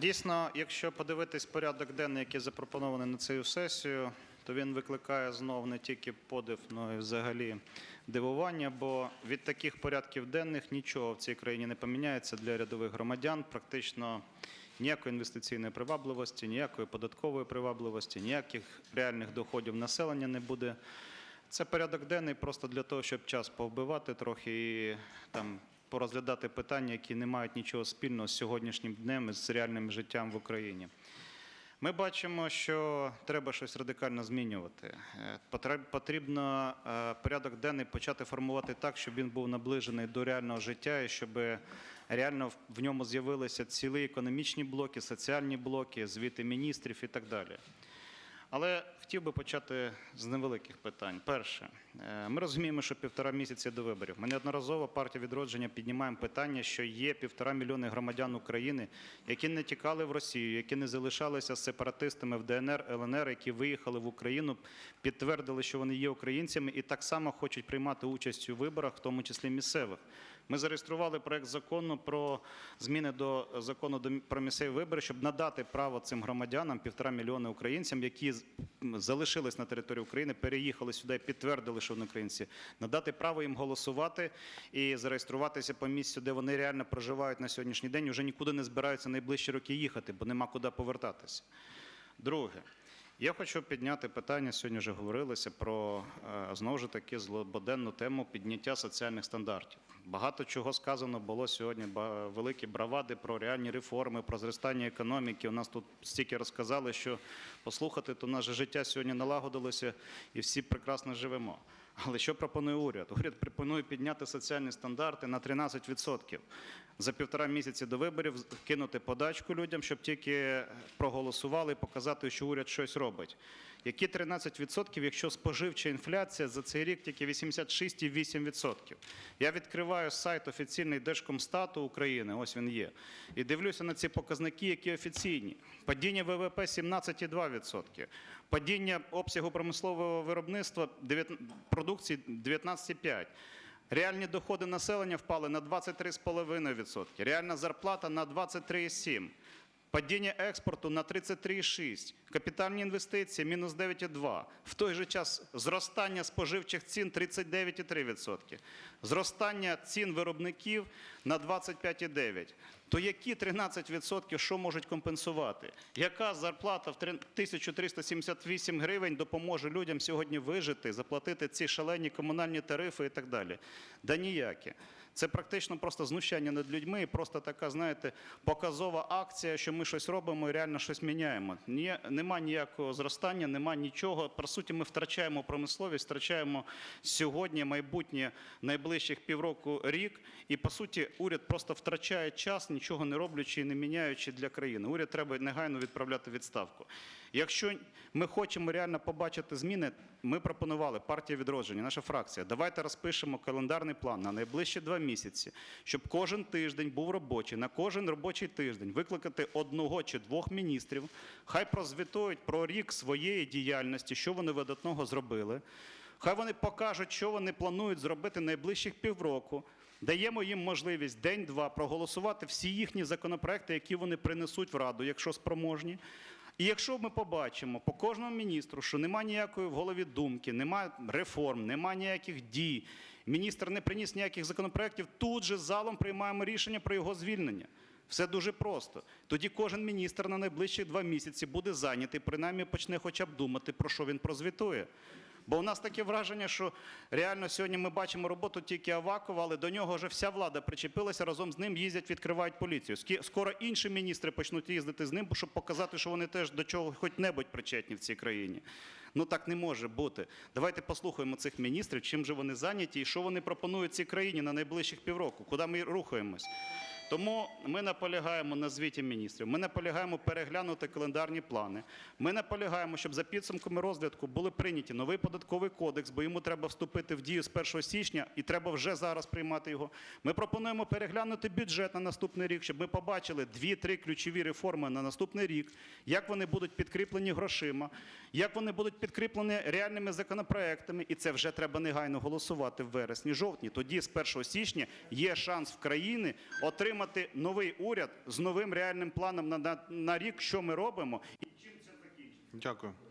Дійсно, якщо подивитись порядок денний, який запропонований на цю сесію, то він викликає знов не тільки подив, але й взагалі дивування, бо від таких порядків денних нічого в цій країні не поміняється для рядових громадян. Практично ніякої інвестиційної привабливості, ніякої податкової привабливості, ніяких реальних доходів населення не буде. Це порядок денний просто для того, щоб час повбивати трохи і там порозглядати питання, які не мають нічого спільного з сьогоднішнім днем і з реальним життям в Україні. Ми бачимо, що треба щось радикально змінювати. Е, Потрібно е, порядок денний почати формувати так, щоб він був наближений до реального життя і щоб реально в- в ньому з'явилися цілі економічні блоки, соціальні блоки, звіти міністрів і так далі. Але хотів би почати з невеликих питань. Перше, е, ми розуміємо, що півтора місяці до виборів. Ми неодноразово партія відродження піднімаємо питання, що є півтора мільйони громадян України, які не тікали в Росію, які не залишалися сепаратистами в ДНР, ЛНР, які виїхали в Україну, підтвердили, що вони є українцями, і так само хочуть приймати участь у виборах, в тому числі місцевих. Ми зареєстрували проект закону про зміни до закону про місцеві вибори, щоб надати право цим громадянам, півтора мільйони українцям, які з- залишились на території України, переїхали сюди, підтвердили, що вони українці, надати право їм голосувати і зареєструватися по місцю, де вони реально проживають на сьогоднішній день. Уже нікуди не збираються найближчі роки їхати, бо нема куди повертатися. Друге. Я хочу підняти питання, сьогодні вже говорилося про е, знову ж таки злободенну тему підняття соціальних стандартів. Багато чого сказано було сьогодні, великі бравади про реальні реформи, про зростання економіки. У нас тут стільки розказали, що послухати, то наше життя сьогодні налагодилося і всі прекрасно живемо. Але що пропонує уряд? Уряд пропонує підняти соціальні стандарти на 13%. За півтора місяці до виборів кинути подачку людям, щоб тільки проголосували і показати, що уряд щось робить. Які 13%, якщо споживча інфляція за цей рік тільки 86,8%? Я відкриваю сайт офіційний Держкомстату України, ось він є, і дивлюся на ці показники, які офіційні. Падіння ВВП 17,2%. Падіння обсягу промислового виробництва дев'ят- продукції 19,5%. Реальні доходи населення впали на 23,5%. Реальна зарплата на 23,7%. Падіння експорту на 33,6%. Капітальні інвестиції мінус 9,2%. В той же час зростання споживчих цін 39,3%. Зростання цін виробників на 25,9%. То які 13% що можуть компенсувати? Яка зарплата в три- 1378 гривень допоможе людям сьогодні вижити, заплатити ці шалені комунальні тарифи і так далі? Да ніякі. Це практично просто знущання над людьми просто така, знаєте, показова акція, що ми щось робимо і реально щось міняємо. Ні, нема ніякого зростання, нема нічого. По суті, ми втрачаємо промисловість, втрачаємо сьогодні, майбутнє, найближчих півроку рік. І по суті, уряд просто втрачає час, нічого не роблячи і не міняючи для країни. Уряд треба негайно відправляти відставку. Якщо ми хочемо реально побачити зміни, ми пропонували партія відродження, наша фракція. Давайте розпишемо календарний план на найближчі два місяці, щоб кожен тиждень був робочий, на кожен робочий тиждень викликати одного чи двох міністрів, хай прозвітують про рік своєї діяльності, що вони видатного зробили. Хай вони покажуть, що вони планують зробити найближчих півроку. Даємо їм можливість день-два проголосувати всі їхні законопроекти, які вони принесуть в Раду, якщо спроможні. І якщо ми побачимо по кожному міністру, що немає ніякої в голові думки, немає реформ, немає ніяких дій, міністр не приніс ніяких законопроєктів, тут же залом приймаємо рішення про його звільнення. Все дуже просто. Тоді кожен міністр на найближчі два місяці буде зайнятий, принаймні почне хоча б думати, про що він прозвітує. Бо у нас таке враження, що реально сьогодні ми бачимо роботу тільки Авакова, але до нього вже вся влада причепилася, разом з ним їздять, відкривають поліцію. Скоро інші міністри почнуть їздити з ним, щоб показати, що вони теж до чого хоч-небудь причетні в цій країні. Ну так не може бути. Давайте послухаємо цих міністрів, чим же вони зайняті і що вони пропонують цій країні на найближчих півроку, куди ми рухаємось. Тому ми наполягаємо на звіті міністрів. Ми наполягаємо переглянути календарні плани. Ми наполягаємо, щоб за підсумками розвитку були прийняті новий податковий кодекс, бо йому треба вступити в дію з 1 січня, і треба вже зараз приймати його. Ми пропонуємо переглянути бюджет на наступний рік, щоб ми побачили дві-три ключові реформи на наступний рік, як вони будуть підкріплені грошима, як вони будуть підкріплені реальними законопроектами, і це вже треба негайно голосувати в вересні-жовтні. Тоді з 1 січня є шанс в країни отримати отримати новий уряд з новим реальним планом на, на, на рік, що ми робимо і чим це закінчиться. Дякую.